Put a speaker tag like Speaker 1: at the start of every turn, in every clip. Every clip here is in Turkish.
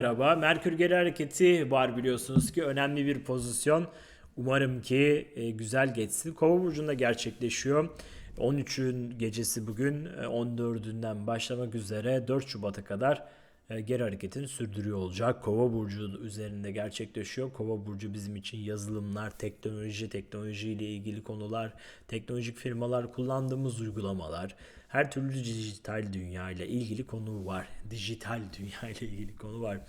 Speaker 1: Merhaba. Merkür geri hareketi var biliyorsunuz ki önemli bir pozisyon. Umarım ki e, güzel geçsin. Kova burcunda gerçekleşiyor. 13'ün gecesi bugün e, 14'ünden başlamak üzere 4 Şubat'a kadar e, geri hareketini sürdürüyor olacak. Kova burcu üzerinde gerçekleşiyor. Kova burcu bizim için yazılımlar, teknoloji, teknolojiyle ilgili konular, teknolojik firmalar kullandığımız uygulamalar, her türlü dijital dünya ile ilgili konu var. Dijital dünya ile ilgili konu var.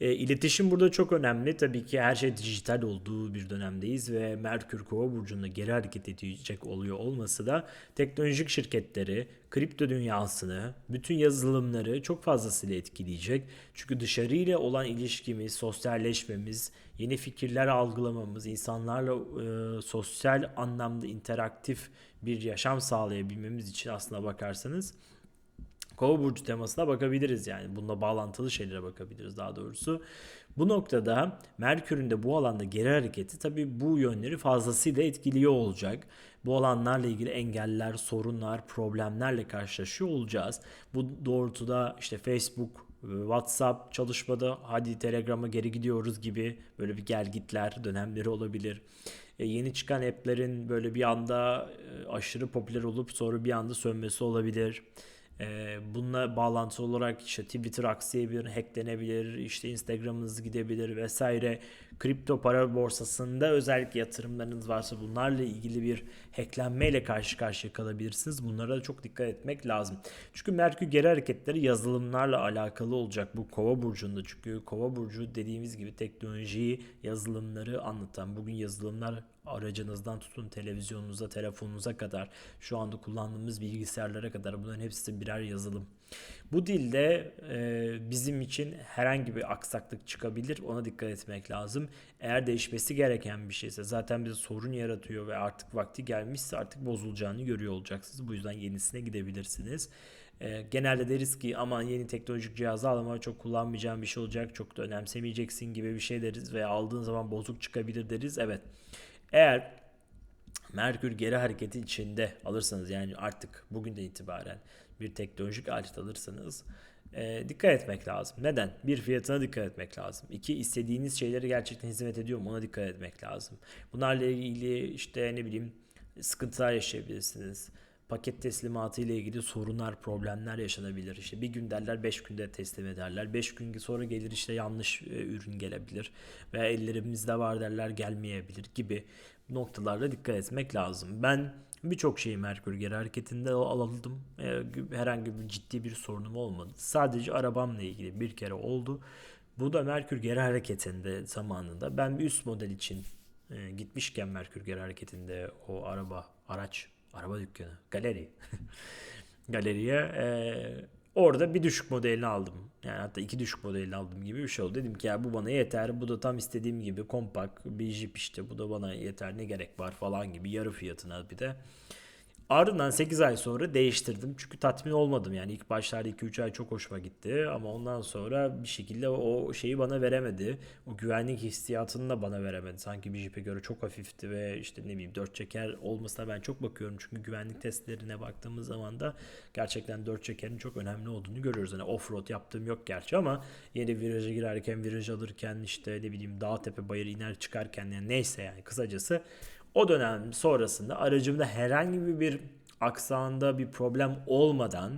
Speaker 1: E, iletişim burada çok önemli. Tabii ki her şey dijital olduğu bir dönemdeyiz ve Merkür Kova burcunda geri hareket edecek oluyor olması da teknolojik şirketleri, kripto dünyasını, bütün yazılımları çok fazlasıyla etkileyecek. Çünkü dışarıyla olan ilişkimiz, sosyalleşmemiz, yeni fikirler algılamamız, insanlarla e, sosyal anlamda interaktif bir yaşam sağlayabilmemiz için aslına bakarsanız Kova burcu temasına bakabiliriz yani. Bununla bağlantılı şeylere bakabiliriz daha doğrusu. Bu noktada Merkür'ün de bu alanda geri hareketi tabii bu yönleri fazlasıyla etkiliyor olacak. Bu alanlarla ilgili engeller, sorunlar, problemlerle karşılaşıyor olacağız. Bu doğrultuda işte Facebook, WhatsApp çalışmada hadi Telegram'a geri gidiyoruz gibi böyle bir gelgitler dönemleri olabilir. E, yeni çıkan app'lerin böyle bir anda e, aşırı popüler olup sonra bir anda sönmesi olabilir. Ee, bununla bağlantılı olarak işte Twitter aksayabilir, hacklenebilir, işte Instagram'ınız gidebilir vesaire. Kripto para borsasında özellikle yatırımlarınız varsa bunlarla ilgili bir hacklenmeyle karşı karşıya kalabilirsiniz. Bunlara da çok dikkat etmek lazım. Çünkü Merkür geri hareketleri yazılımlarla alakalı olacak bu Kova burcunda. Çünkü Kova burcu dediğimiz gibi teknolojiyi, yazılımları anlatan. Bugün yazılımlar aracınızdan tutun televizyonunuza, telefonunuza kadar şu anda kullandığımız bilgisayarlara kadar bunların hepsi birer yazılım. Bu dilde e, bizim için herhangi bir aksaklık çıkabilir. Ona dikkat etmek lazım. Eğer değişmesi gereken bir şeyse zaten bize sorun yaratıyor ve artık vakti gelmişse artık bozulacağını görüyor olacaksınız. Bu yüzden yenisine gidebilirsiniz. E, genelde deriz ki aman yeni teknolojik cihazı al ama çok kullanmayacağım bir şey olacak. Çok da önemsemeyeceksin gibi bir şey deriz veya aldığın zaman bozuk çıkabilir deriz. Evet. Eğer Merkür geri hareketi içinde alırsanız yani artık bugünden itibaren bir teknolojik alet alırsanız e, dikkat etmek lazım. Neden? Bir fiyatına dikkat etmek lazım. İki istediğiniz şeyleri gerçekten hizmet ediyor mu ona dikkat etmek lazım. Bunlarla ilgili işte ne bileyim sıkıntılar yaşayabilirsiniz paket teslimatı ile ilgili sorunlar, problemler yaşanabilir. İşte bir gün derler 5 günde teslim ederler. 5 gün sonra gelir işte yanlış e, ürün gelebilir. Veya ellerimizde var derler gelmeyebilir gibi noktalarla dikkat etmek lazım. Ben birçok şeyi Merkür geri hareketinde aldım. E, herhangi bir ciddi bir sorunum olmadı. Sadece arabamla ilgili bir kere oldu. Bu da Merkür geri hareketinde zamanında ben bir üst model için e, gitmişken Merkür geri hareketinde o araba araç Araba dükkanı. Galeri. Galeriye e, orada bir düşük modelini aldım. Yani hatta iki düşük modelini aldım gibi bir şey oldu. Dedim ki ya bu bana yeter. Bu da tam istediğim gibi kompak bir jip işte. Bu da bana yeter ne gerek var falan gibi yarı fiyatına bir de. Ardından 8 ay sonra değiştirdim. Çünkü tatmin olmadım. Yani ilk başlarda 2-3 ay çok hoşuma gitti. Ama ondan sonra bir şekilde o şeyi bana veremedi. O güvenlik hissiyatını da bana veremedi. Sanki bir Jeep'e göre çok hafifti ve işte ne bileyim 4 çeker olmasına ben çok bakıyorum. Çünkü güvenlik testlerine baktığımız zaman da gerçekten 4 çekerin çok önemli olduğunu görüyoruz. Hani offroad yaptığım yok gerçi ama yeni viraja girerken, viraj alırken işte ne bileyim dağ tepe bayır iner çıkarken yani neyse yani kısacası o dönem sonrasında aracımda herhangi bir aksağında bir problem olmadan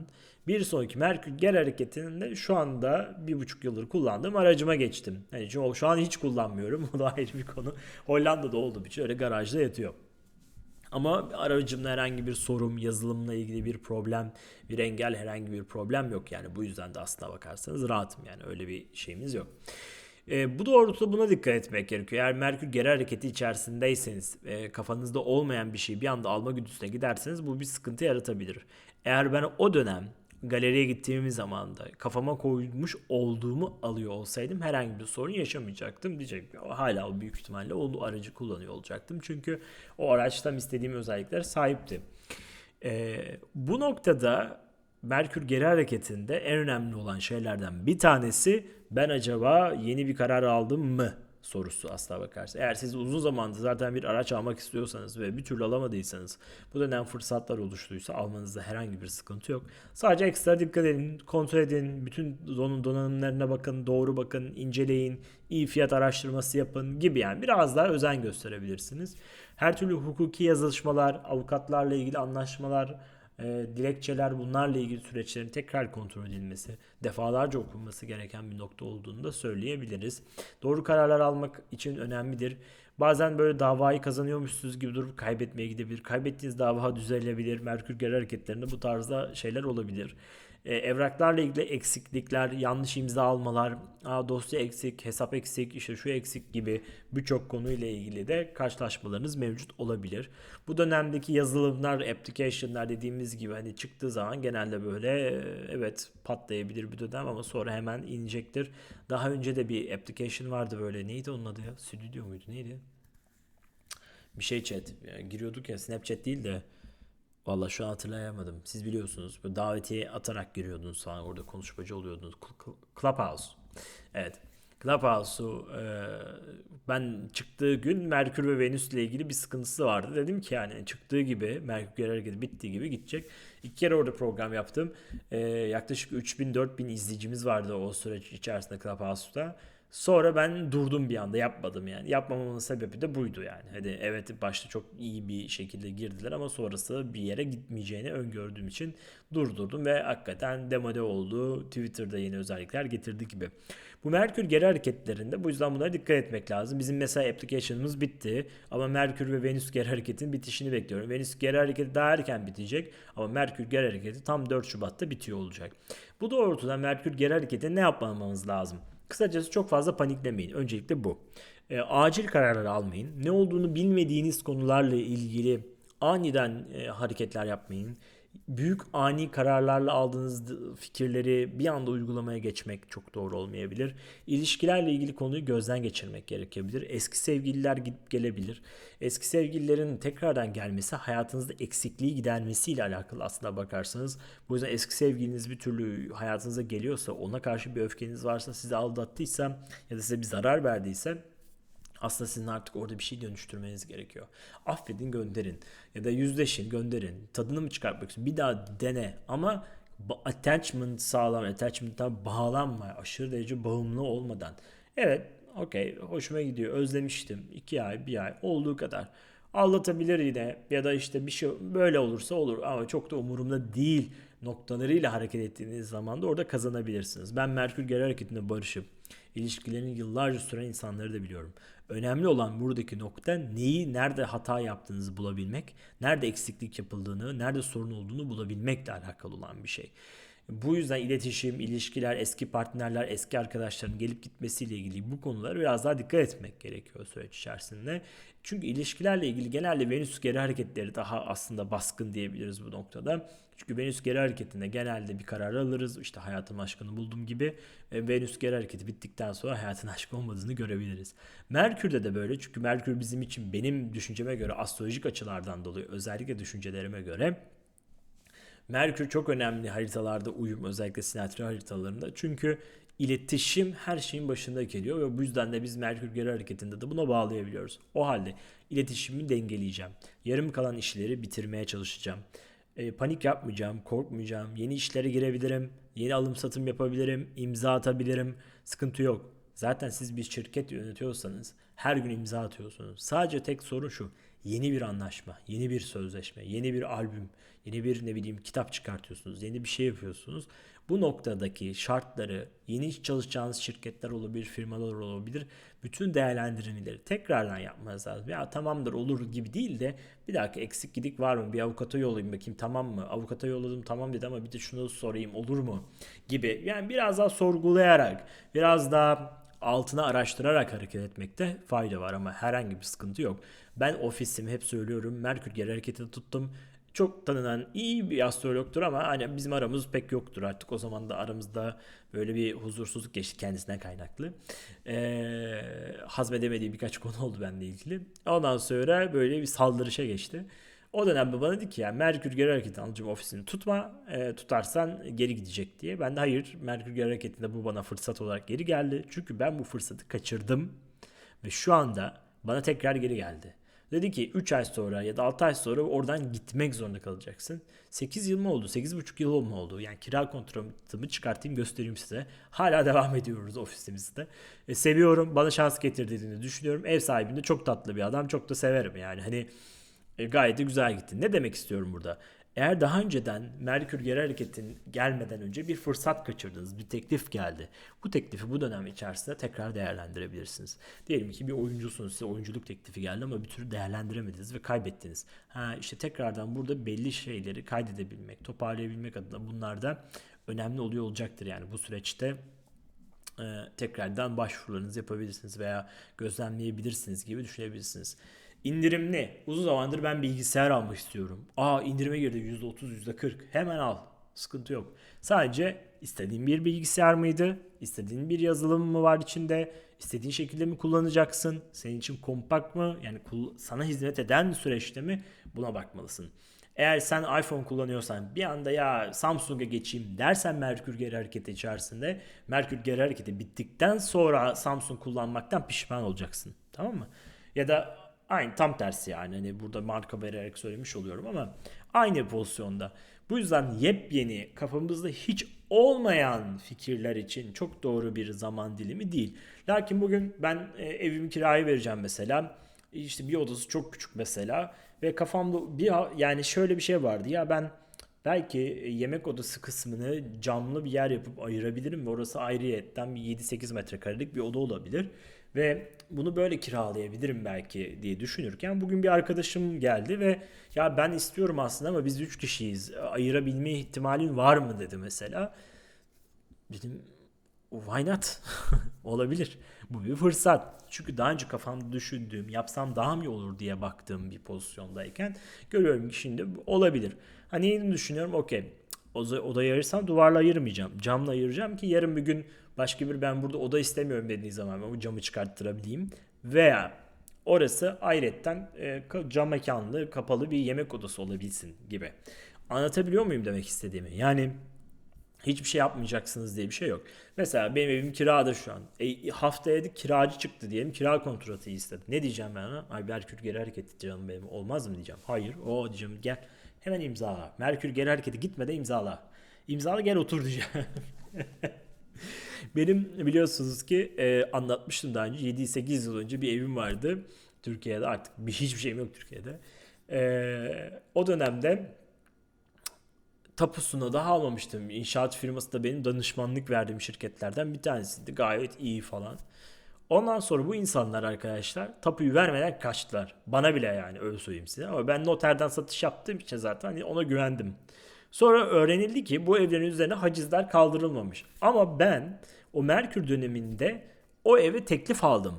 Speaker 1: bir sonraki Merkür gel hareketinde şu anda bir buçuk yıldır kullandığım aracıma geçtim. Yani şu an hiç kullanmıyorum. O da ayrı bir konu. Hollanda'da olduğum için öyle garajda yatıyor. Ama aracımda herhangi bir sorun, yazılımla ilgili bir problem, bir engel, herhangi bir problem yok. Yani bu yüzden de aslına bakarsanız rahatım yani öyle bir şeyimiz yok. E, bu doğrultuda buna dikkat etmek gerekiyor. Eğer Merkür geri hareketi içerisindeyseniz e, kafanızda olmayan bir şeyi bir anda alma güdüsüne giderseniz bu bir sıkıntı yaratabilir. Eğer ben o dönem galeriye gittiğimiz zaman da kafama koymuş olduğumu alıyor olsaydım herhangi bir sorun yaşamayacaktım diyecek. Hala o büyük ihtimalle o aracı kullanıyor olacaktım. Çünkü o araç tam istediğim özellikler sahipti. Ee, bu noktada Merkür geri hareketinde en önemli olan şeylerden bir tanesi ben acaba yeni bir karar aldım mı sorusu asla bakarsa. Eğer siz uzun zamandır zaten bir araç almak istiyorsanız ve bir türlü alamadıysanız bu dönem fırsatlar oluştuysa almanızda herhangi bir sıkıntı yok. Sadece ekstra dikkat edin, kontrol edin, bütün don donanımlarına bakın, doğru bakın, inceleyin, iyi fiyat araştırması yapın gibi yani biraz daha özen gösterebilirsiniz. Her türlü hukuki yazışmalar, avukatlarla ilgili anlaşmalar, e, dilekçeler bunlarla ilgili süreçlerin tekrar kontrol edilmesi, defalarca okunması gereken bir nokta olduğunu da söyleyebiliriz. Doğru kararlar almak için önemlidir. Bazen böyle davayı kazanıyormuşsunuz gibi durup kaybetmeye gidebilir. Kaybettiğiniz dava düzelebilir. Merkür geri hareketlerinde bu tarzda şeyler olabilir. E, evraklarla ilgili eksiklikler, yanlış imza almalar, Aa, dosya eksik, hesap eksik, işte şu eksik gibi birçok konuyla ilgili de karşılaşmalarınız mevcut olabilir. Bu dönemdeki yazılımlar, application'lar dediğimiz gibi hani çıktığı zaman genelde böyle e, evet patlayabilir bir dönem ama sonra hemen inecektir. Daha önce de bir application vardı böyle neydi onun adı ya? Studio muydu neydi? Bir şey chat. Yani giriyorduk ya Snapchat değil de Valla şu an hatırlayamadım. Siz biliyorsunuz. Böyle davetiye atarak giriyordunuz falan. Orada konuşmacı oluyordunuz. Clubhouse. Evet. Clubhouse'u e, ben çıktığı gün Merkür ve Venüs ile ilgili bir sıkıntısı vardı. Dedim ki yani çıktığı gibi Merkür geri hareketi bittiği gibi gidecek. İki kere orada program yaptım. E, yaklaşık 3000-4000 izleyicimiz vardı o süreç içerisinde Clubhouse'da. Sonra ben durdum bir anda yapmadım yani. Yapmamamın sebebi de buydu yani. Hadi evet başta çok iyi bir şekilde girdiler ama sonrası bir yere gitmeyeceğini öngördüğüm için durdurdum ve hakikaten demode oldu. Twitter'da yeni özellikler getirdi gibi. Bu Merkür geri hareketlerinde bu yüzden bunlara dikkat etmek lazım. Bizim mesela application'ımız bitti ama Merkür ve Venüs geri hareketin bitişini bekliyorum. Venüs geri hareketi daha erken bitecek ama Merkür geri hareketi tam 4 Şubat'ta bitiyor olacak. Bu doğrultuda Merkür geri hareketi ne yapmamamız lazım? Kısacası çok fazla paniklemeyin. Öncelikle bu. E, acil kararlar almayın. Ne olduğunu bilmediğiniz konularla ilgili aniden e, hareketler yapmayın. Büyük ani kararlarla aldığınız fikirleri bir anda uygulamaya geçmek çok doğru olmayabilir. İlişkilerle ilgili konuyu gözden geçirmek gerekebilir. Eski sevgililer gidip gelebilir. Eski sevgililerin tekrardan gelmesi hayatınızda eksikliği gidermesiyle alakalı aslında bakarsanız. Bu yüzden eski sevgiliniz bir türlü hayatınıza geliyorsa, ona karşı bir öfkeniz varsa, sizi aldattıysa ya da size bir zarar verdiyse aslında sizin artık orada bir şey dönüştürmeniz gerekiyor. Affedin gönderin ya da yüzleşin gönderin. Tadını mı çıkartmak istiyorsun? Bir daha dene ama attachment sağlam, attachment'a bağlanma, aşırı derece bağımlı olmadan. Evet, okey, hoşuma gidiyor, özlemiştim. iki ay, bir ay olduğu kadar. Aldatabilir yine ya da işte bir şey böyle olursa olur ama çok da umurumda değil noktalarıyla hareket ettiğiniz zaman da orada kazanabilirsiniz. Ben Merkür geri hareketinde barışıp ilişkilerini yıllarca süren insanları da biliyorum. Önemli olan buradaki nokta neyi, nerede hata yaptığınızı bulabilmek, nerede eksiklik yapıldığını, nerede sorun olduğunu bulabilmekle alakalı olan bir şey. Bu yüzden iletişim, ilişkiler, eski partnerler, eski arkadaşların gelip gitmesiyle ilgili bu konulara biraz daha dikkat etmek gerekiyor süreç içerisinde. Çünkü ilişkilerle ilgili genelde Venüs geri hareketleri daha aslında baskın diyebiliriz bu noktada. Çünkü Venüs geri hareketinde genelde bir karar alırız. İşte hayatım aşkını buldum gibi. Ve Venüs geri hareketi bittikten sonra hayatın aşk olmadığını görebiliriz. Merkür'de de böyle. Çünkü Merkür bizim için benim düşünceme göre astrolojik açılardan dolayı özellikle düşüncelerime göre Merkür çok önemli haritalarda uyum özellikle sinatri haritalarında. Çünkü iletişim her şeyin başında geliyor ve bu yüzden de biz Merkür geri hareketinde de buna bağlayabiliyoruz. O halde iletişimi dengeleyeceğim. Yarım kalan işleri bitirmeye çalışacağım. E, panik yapmayacağım, korkmayacağım. Yeni işlere girebilirim, yeni alım satım yapabilirim, imza atabilirim. Sıkıntı yok. Zaten siz bir şirket yönetiyorsanız her gün imza atıyorsunuz. Sadece tek sorun şu. Yeni bir anlaşma, yeni bir sözleşme, yeni bir albüm, yeni bir ne bileyim kitap çıkartıyorsunuz, yeni bir şey yapıyorsunuz. Bu noktadaki şartları yeni çalışacağınız şirketler olabilir, firmalar olabilir. Bütün değerlendirmeleri tekrardan yapmanız lazım. Ya tamamdır olur gibi değil de bir dakika eksik gidik var mı? Bir avukata yollayayım bakayım tamam mı? Avukata yolladım tamam dedi ama bir de şunu sorayım olur mu? Gibi. Yani biraz daha sorgulayarak, biraz daha altına araştırarak hareket etmekte fayda var ama herhangi bir sıkıntı yok. Ben ofisimi hep söylüyorum. Merkür geri hareketi tuttum çok tanınan iyi bir astrologtur ama hani bizim aramız pek yoktur artık. O zaman da aramızda böyle bir huzursuzluk geçti kendisinden kaynaklı. Ee, hazmedemediği birkaç konu oldu benimle ilgili. Ondan sonra böyle bir saldırışa geçti. O dönemde bana dedi ki ya Merkür geri hareketi alıcım ofisini tutma. E, tutarsan geri gidecek diye. Ben de hayır Merkür geri hareketinde bu bana fırsat olarak geri geldi. Çünkü ben bu fırsatı kaçırdım. Ve şu anda bana tekrar geri geldi. Dedi ki 3 ay sonra ya da 6 ay sonra oradan gitmek zorunda kalacaksın. 8 yıl mı oldu? 8,5 yıl mu oldu? Yani kira kontratımı çıkartayım göstereyim size. Hala devam ediyoruz ofisimizde. E, seviyorum. Bana şans getirdiğini düşünüyorum. Ev sahibinde çok tatlı bir adam. Çok da severim yani. Hani e, gayet de güzel gitti. Ne demek istiyorum burada? Eğer daha önceden Merkür geri hareketin gelmeden önce bir fırsat kaçırdınız, bir teklif geldi. Bu teklifi bu dönem içerisinde tekrar değerlendirebilirsiniz. Diyelim ki bir oyuncusunuz, size oyunculuk teklifi geldi ama bir türlü değerlendiremediniz ve kaybettiniz. Ha işte tekrardan burada belli şeyleri kaydedebilmek, toparlayabilmek adına bunlar da önemli oluyor olacaktır yani bu süreçte e, tekrardan başvurularınızı yapabilirsiniz veya gözlemleyebilirsiniz gibi düşünebilirsiniz. İndirimli. Uzun zamandır ben bilgisayar almak istiyorum. Aa indirime girdi %30, %40. Hemen al. Sıkıntı yok. Sadece istediğin bir bilgisayar mıydı? İstediğin bir yazılım mı var içinde? İstediğin şekilde mi kullanacaksın? Senin için kompakt mı? Yani sana hizmet eden süreçte mi? Buna bakmalısın. Eğer sen iPhone kullanıyorsan bir anda ya Samsung'a geçeyim dersen Merkür geri hareketi içerisinde Merkür geri hareketi bittikten sonra Samsung kullanmaktan pişman olacaksın. Tamam mı? Ya da aynı tam tersi yani hani burada marka vererek söylemiş oluyorum ama aynı pozisyonda. Bu yüzden yepyeni kafamızda hiç olmayan fikirler için çok doğru bir zaman dilimi değil. Lakin bugün ben e, evimi kiraya vereceğim mesela. İşte bir odası çok küçük mesela ve kafamda bir yani şöyle bir şey vardı ya ben belki yemek odası kısmını camlı bir yer yapıp ayırabilirim ve orası ayrıyetten bir 7-8 metrekarelik bir oda olabilir ve bunu böyle kiralayabilirim belki diye düşünürken bugün bir arkadaşım geldi ve ya ben istiyorum aslında ama biz 3 kişiyiz ayırabilme ihtimalin var mı dedi mesela. Dedim why not? Olabilir. Bu bir fırsat. Çünkü daha önce kafamda düşündüğüm, yapsam daha mı olur diye baktığım bir pozisyondayken görüyorum ki şimdi olabilir. Hani düşünüyorum okey odayı ayırsam duvarla ayırmayacağım. Camla ayıracağım ki yarın bir gün başka bir ben burada oda istemiyorum dediği zaman ben bu camı çıkarttırabileyim. Veya orası ayrıyetten e, cam mekanlı kapalı bir yemek odası olabilsin gibi. Anlatabiliyor muyum demek istediğimi? Yani hiçbir şey yapmayacaksınız diye bir şey yok. Mesela benim evim kirada şu an. E, haftaya da kiracı çıktı diyelim. Kira kontratı istedi. Ne diyeceğim ben ona? Ay Merkür geri hareket canım benim. Olmaz mı diyeceğim. Hayır. O diyeceğim gel. Hemen imzala. Merkür geri hareketi gitmeden imzala. İmzala gel otur diyeceğim. Benim biliyorsunuz ki e, anlatmıştım daha önce 7-8 yıl önce bir evim vardı. Türkiye'de artık bir hiçbir şeyim yok Türkiye'de. E, o dönemde tapusunu da almamıştım. İnşaat firması da benim danışmanlık verdiğim şirketlerden bir tanesiydi. Gayet iyi falan. Ondan sonra bu insanlar arkadaşlar tapuyu vermeden kaçtılar. Bana bile yani öyle söyleyeyim size. Ama ben noterden satış yaptığım için zaten hani ona güvendim. Sonra öğrenildi ki bu evlerin üzerine hacizler kaldırılmamış. Ama ben o Merkür döneminde o eve teklif aldım.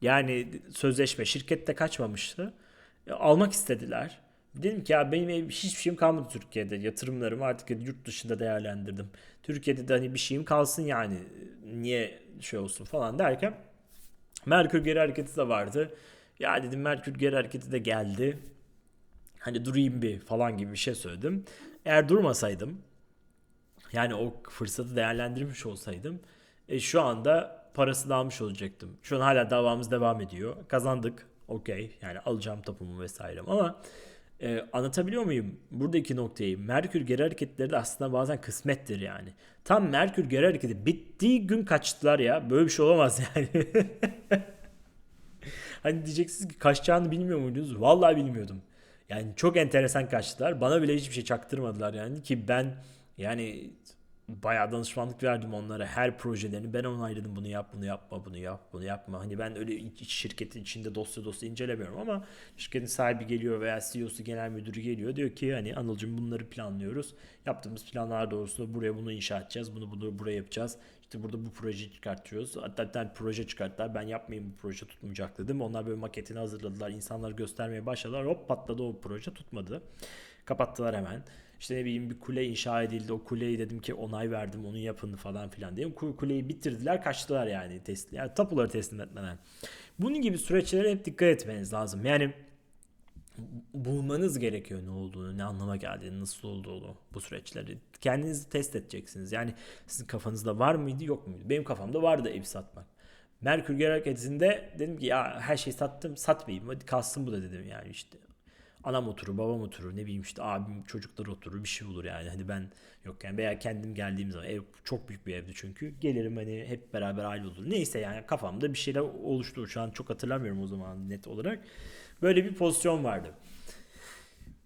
Speaker 1: Yani sözleşme şirkette kaçmamıştı. E, almak istediler. Dedim ki ya benim ev, hiçbir şeyim kalmadı Türkiye'de. Yatırımlarımı artık yurt dışında değerlendirdim. Türkiye'de de hani bir şeyim kalsın yani. Niye şey olsun falan derken Merkür geri hareketi de vardı. Ya dedim Merkür geri hareketi de geldi. Hani durayım bir falan gibi bir şey söyledim. Eğer durmasaydım yani o fırsatı değerlendirmiş olsaydım e, şu anda parasını almış olacaktım. Şu an hala davamız devam ediyor. Kazandık. Okey. Yani alacağım tapumu vesaire ama e, anlatabiliyor muyum buradaki noktayı? Merkür geri hareketleri de aslında bazen kısmettir yani. Tam Merkür geri hareketi bittiği gün kaçtılar ya. Böyle bir şey olamaz yani. hani diyeceksiniz ki kaçacağını bilmiyor muydunuz? Vallahi bilmiyordum. Yani çok enteresan kaçtılar. Bana bile hiçbir şey çaktırmadılar yani ki ben yani bayağı danışmanlık verdim onlara. Her projelerini ben onayladım. Bunu yap, bunu yapma, bunu yap, bunu yapma. Hani ben öyle iç şirketin içinde dosya dosya incelemiyorum ama şirketin sahibi geliyor veya CEO'su genel müdürü geliyor. Diyor ki hani Anılcım bunları planlıyoruz. Yaptığımız planlar doğrusunda buraya bunu inşa edeceğiz. Bunu bunu buraya yapacağız. İşte burada bu projeyi çıkartıyoruz. Hatta hatta proje çıkarttılar. Ben yapmayayım bu proje tutmayacak dedim. Onlar böyle maketini hazırladılar. İnsanlar göstermeye başladılar. Hop patladı o proje tutmadı. Kapattılar hemen. İşte ne bileyim bir kule inşa edildi. O kuleyi dedim ki onay verdim onu yapın falan filan diye. Kuleyi bitirdiler kaçtılar yani teslim. Yani tapuları teslim etmeden. Bunun gibi süreçlere hep dikkat etmeniz lazım. Yani bulmanız gerekiyor ne olduğunu, ne anlama geldiğini, nasıl olduğunu bu süreçleri. Kendinizi test edeceksiniz. Yani sizin kafanızda var mıydı yok muydu? Benim kafamda vardı ev satmak. Merkür hareketinde dedim ki ya her şeyi sattım satmayayım hadi kalsın bu da dedim yani işte. Anam oturur, babam oturur, ne bileyim işte abim, çocuklar oturur bir şey olur yani. Hani ben yokken veya kendim geldiğim zaman ev çok büyük bir evdi çünkü. Gelirim hani hep beraber aile olur. Neyse yani kafamda bir şeyler oluştu. Şu an çok hatırlamıyorum o zaman net olarak. Böyle bir pozisyon vardı.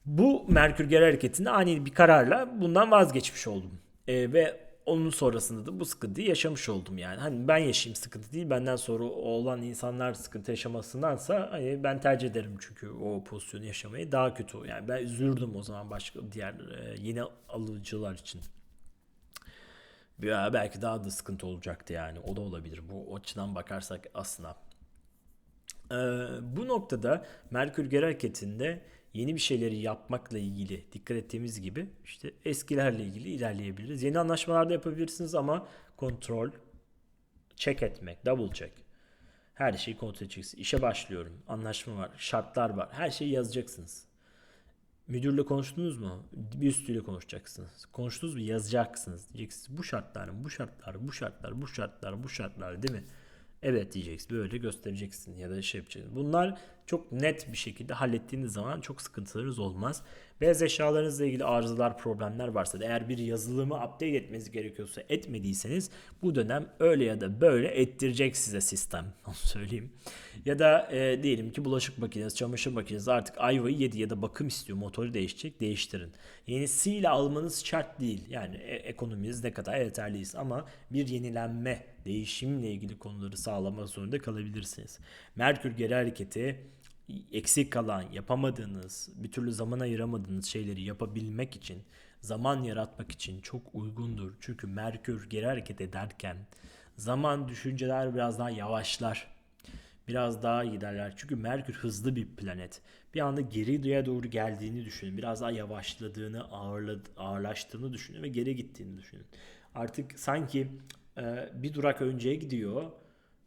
Speaker 1: Bu Merkür geri hareketinde ani bir kararla bundan vazgeçmiş oldum. Ee, ve onun sonrasında da bu sıkıntıyı yaşamış oldum yani. Hani ben yaşayayım sıkıntı değil. Benden sonra olan insanlar sıkıntı yaşamasındansa hani ben tercih ederim çünkü o pozisyonu yaşamayı daha kötü. Yani ben üzüldüm o zaman başka diğer e, yeni alıcılar için. Ya belki daha da sıkıntı olacaktı yani. O da olabilir. Bu açıdan bakarsak aslında. Ee, bu noktada Merkür geri hareketinde yeni bir şeyleri yapmakla ilgili dikkat ettiğimiz gibi işte eskilerle ilgili ilerleyebiliriz. Yeni anlaşmalarda yapabilirsiniz ama kontrol, check etmek, double check. Her şeyi kontrol edeceksiniz. İşe başlıyorum. Anlaşma var, şartlar var. Her şeyi yazacaksınız. Müdürle konuştunuz mu? Bir üstüyle konuşacaksınız. Konuştunuz mu? Yazacaksınız. Diyeceksiniz bu şartlar, bu şartlar, bu şartlar, bu şartlar, bu şartlar değil mi? Evet diyeceksin. Böyle göstereceksin ya da şey yapacaksın. Bunlar çok net bir şekilde hallettiğiniz zaman çok sıkıntılarınız olmaz. Beyaz eşyalarınızla ilgili arızalar, problemler varsa da eğer bir yazılımı update etmeniz gerekiyorsa etmediyseniz bu dönem öyle ya da böyle ettirecek size sistem. Onu söyleyeyim. Ya da e, diyelim ki bulaşık makinesi, çamaşır makinesi artık ayvayı yedi ya da bakım istiyor. Motoru değişecek. Değiştirin. Yenisiyle almanız şart değil. Yani e, ekonominiz ne kadar yeterliyiz ama bir yenilenme, değişimle ilgili konuları sağlamak zorunda kalabilirsiniz. Merkür geri hareketi eksik kalan, yapamadığınız, bir türlü zaman ayıramadığınız şeyleri yapabilmek için, zaman yaratmak için çok uygundur. Çünkü Merkür geri hareket ederken zaman düşünceler biraz daha yavaşlar. Biraz daha giderler. Çünkü Merkür hızlı bir planet. Bir anda geriye doğru geldiğini düşünün. Biraz daha yavaşladığını, ağırlaştığını düşünün ve geri gittiğini düşünün. Artık sanki bir durak önceye gidiyor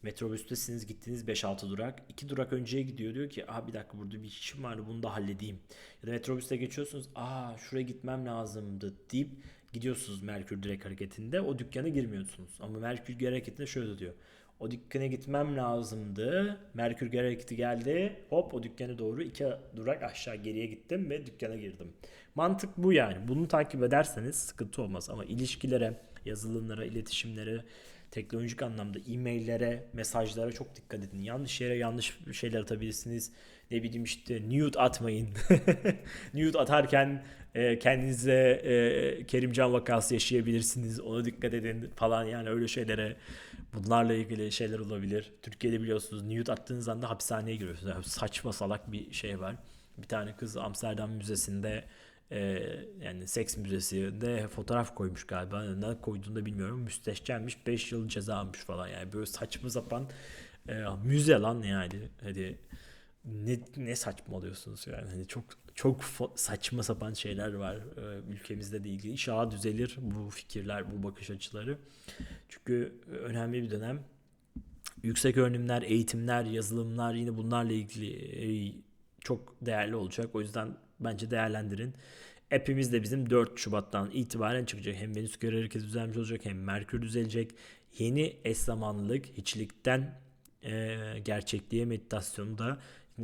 Speaker 1: Metrobüstesiniz gittiniz 5-6 durak. 2 durak önceye gidiyor diyor ki Aa bir dakika burada bir işim var bunu da halledeyim. Ya da metrobüste geçiyorsunuz aa şuraya gitmem lazımdı deyip gidiyorsunuz Merkür direkt hareketinde o dükkana girmiyorsunuz. Ama Merkür hareketinde şöyle diyor. O dükkana gitmem lazımdı. Merkür hareketi geldi. Hop o dükkana doğru iki durak aşağı geriye gittim ve dükkana girdim. Mantık bu yani. Bunu takip ederseniz sıkıntı olmaz. Ama ilişkilere, yazılımlara, iletişimlere, teknolojik anlamda e-maillere, mesajlara çok dikkat edin. Yanlış yere yanlış şeyler atabilirsiniz. Ne bileyim işte nude atmayın. nude atarken e, kendinize e, Kerimcan vakası yaşayabilirsiniz. Ona dikkat edin falan yani öyle şeylere bunlarla ilgili şeyler olabilir. Türkiye'de biliyorsunuz nude attığınız anda hapishaneye giriyorsunuz. Yani saçma salak bir şey var. Bir tane kız Amsterdam Müzesi'nde e, yani seks müzesinde fotoğraf koymuş galiba. Ne koyduğunu da bilmiyorum. Müsteşcenmiş. 5 yıl ceza almış falan. Yani böyle saçma sapan e, müze lan yani. Hadi ne, ne saçmalıyorsunuz yani. Hani çok çok saçma sapan şeyler var e, ülkemizde de ilgili. İnşallah düzelir bu fikirler, bu bakış açıları. Çünkü önemli bir dönem. Yüksek öğrenimler, eğitimler, yazılımlar yine bunlarla ilgili e, çok değerli olacak. O yüzden bence değerlendirin. App'imiz de bizim 4 Şubat'tan itibaren çıkacak. Hem Venüs göre hareket düzelmiş olacak hem Merkür düzelecek. Yeni eş zamanlılık hiçlikten e, gerçekliğe meditasyonu da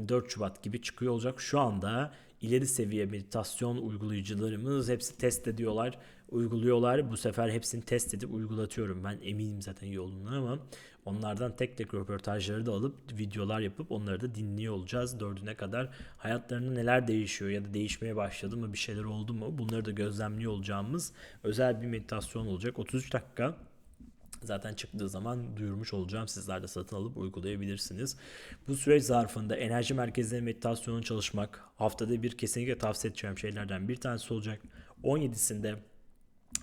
Speaker 1: 4 Şubat gibi çıkıyor olacak. Şu anda ileri seviye meditasyon uygulayıcılarımız hepsi test ediyorlar, uyguluyorlar. Bu sefer hepsini test edip uygulatıyorum. Ben eminim zaten olduğunu ama onlardan tek tek röportajları da alıp videolar yapıp onları da dinliyor olacağız. Dördüne kadar hayatlarında neler değişiyor ya da değişmeye başladı mı bir şeyler oldu mu bunları da gözlemliyor olacağımız özel bir meditasyon olacak. 33 dakika Zaten çıktığı zaman duyurmuş olacağım. Sizler de satın alıp uygulayabilirsiniz. Bu süreç zarfında enerji merkezleri meditasyonu çalışmak haftada bir kesinlikle tavsiye edeceğim şeylerden bir tanesi olacak. 17'sinde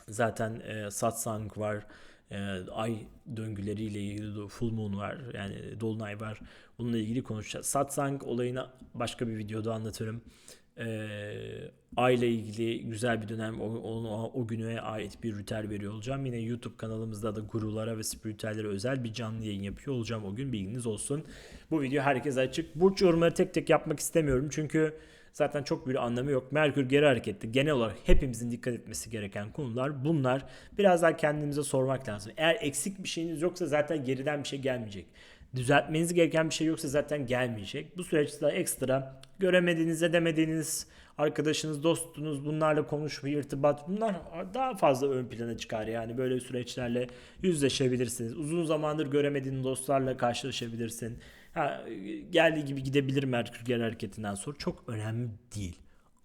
Speaker 1: zaten e, satsang var. E, ay döngüleriyle ilgili full moon var. Yani dolunay var. Bununla ilgili konuşacağız. Satsang olayını başka bir videoda anlatırım e, ayla ilgili güzel bir dönem o, o, o güne ait bir ritüel veriyor olacağım. Yine YouTube kanalımızda da gurulara ve spiritüellere özel bir canlı yayın yapıyor olacağım o gün bilginiz olsun. Bu video herkese açık. Burç yorumları tek tek yapmak istemiyorum çünkü zaten çok bir anlamı yok. Merkür geri hareketli. Genel olarak hepimizin dikkat etmesi gereken konular bunlar. Biraz daha kendimize sormak lazım. Eğer eksik bir şeyiniz yoksa zaten geriden bir şey gelmeyecek. Düzeltmeniz gereken bir şey yoksa zaten gelmeyecek. Bu süreçte ekstra göremediğiniz, edemediğiniz arkadaşınız, dostunuz bunlarla konuşma, irtibat bunlar daha fazla ön plana çıkar. Yani böyle süreçlerle yüzleşebilirsiniz. Uzun zamandır göremediğin dostlarla karşılaşabilirsin. Ha, geldiği gibi gidebilir Merkür geri hareketinden sonra. Çok önemli değil.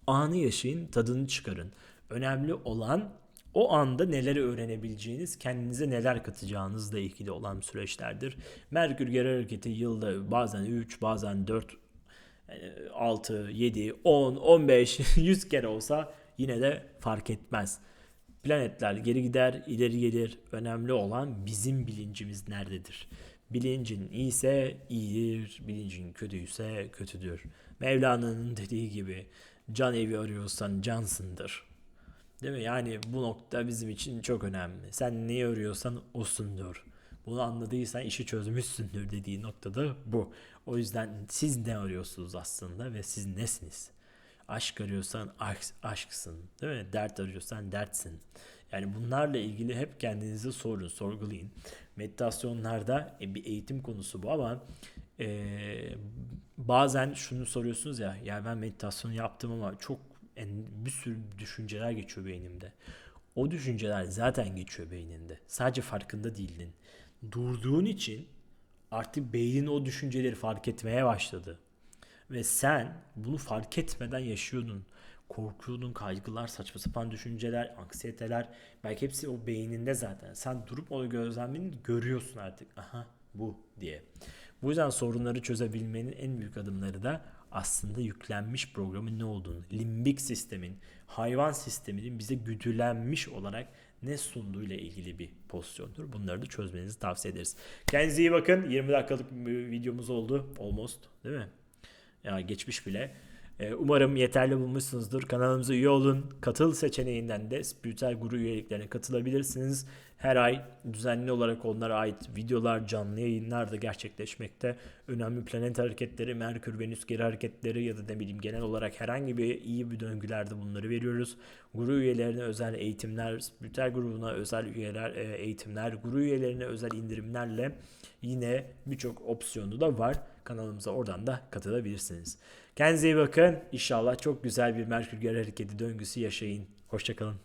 Speaker 1: Anı yaşayın, tadını çıkarın. Önemli olan o anda neleri öğrenebileceğiniz, kendinize neler katacağınızla ilgili olan süreçlerdir. Merkür geri hareketi yılda bazen 3, bazen 4, 6, 7, 10, 15, 100 kere olsa yine de fark etmez. Planetler geri gider, ileri gelir. Önemli olan bizim bilincimiz nerededir? Bilincin iyiyse iyidir, bilincin kötüyse kötüdür. Mevlana'nın dediği gibi can evi arıyorsan cansındır. Değil mi? Yani bu nokta bizim için çok önemli. Sen neyi arıyorsan osundur. Bunu anladıysan işi çözmüşsündür dediği noktada bu. O yüzden siz ne arıyorsunuz aslında ve siz nesiniz? Aşk arıyorsan aşk, aşksın. Değil mi? Dert arıyorsan dertsin. Yani bunlarla ilgili hep kendinize sorun, sorgulayın. Meditasyonlarda e, bir eğitim konusu bu ama e, bazen şunu soruyorsunuz ya, ya ben meditasyon yaptım ama çok en, bir sürü düşünceler geçiyor beynimde. O düşünceler zaten geçiyor beyninde. Sadece farkında değildin. Durduğun için artık beynin o düşünceleri fark etmeye başladı. Ve sen bunu fark etmeden yaşıyordun. Korkuyordun, kaygılar, saçma sapan düşünceler, anksiyeteler. Belki hepsi o beyninde zaten. Sen durup onu gözlemlediğinde görüyorsun artık. Aha bu diye. Bu yüzden sorunları çözebilmenin en büyük adımları da aslında yüklenmiş programın ne olduğunu, limbik sistemin, hayvan sisteminin bize güdülenmiş olarak ne sunduğu ilgili bir pozisyondur. Bunları da çözmenizi tavsiye ederiz. Kendinize iyi bakın. 20 dakikalık bir videomuz oldu. Almost değil mi? Ya geçmiş bile. Ee, Umarım yeterli bulmuşsunuzdur. Kanalımıza üye olun. Katıl seçeneğinden de spiritüel guru üyeliklerine katılabilirsiniz. Her ay düzenli olarak onlara ait videolar, canlı yayınlar da gerçekleşmekte. Önemli planet hareketleri, Merkür, Venüs geri hareketleri ya da ne bileyim genel olarak herhangi bir iyi bir döngülerde bunları veriyoruz. Guru üyelerine özel eğitimler, spiritüel grubuna özel üyeler, e, eğitimler, guru üyelerine özel indirimlerle yine birçok opsiyonu da var. Kanalımıza oradan da katılabilirsiniz. Kendinize iyi bakın. İnşallah çok güzel bir Merkür geri hareketi döngüsü yaşayın. Hoşçakalın.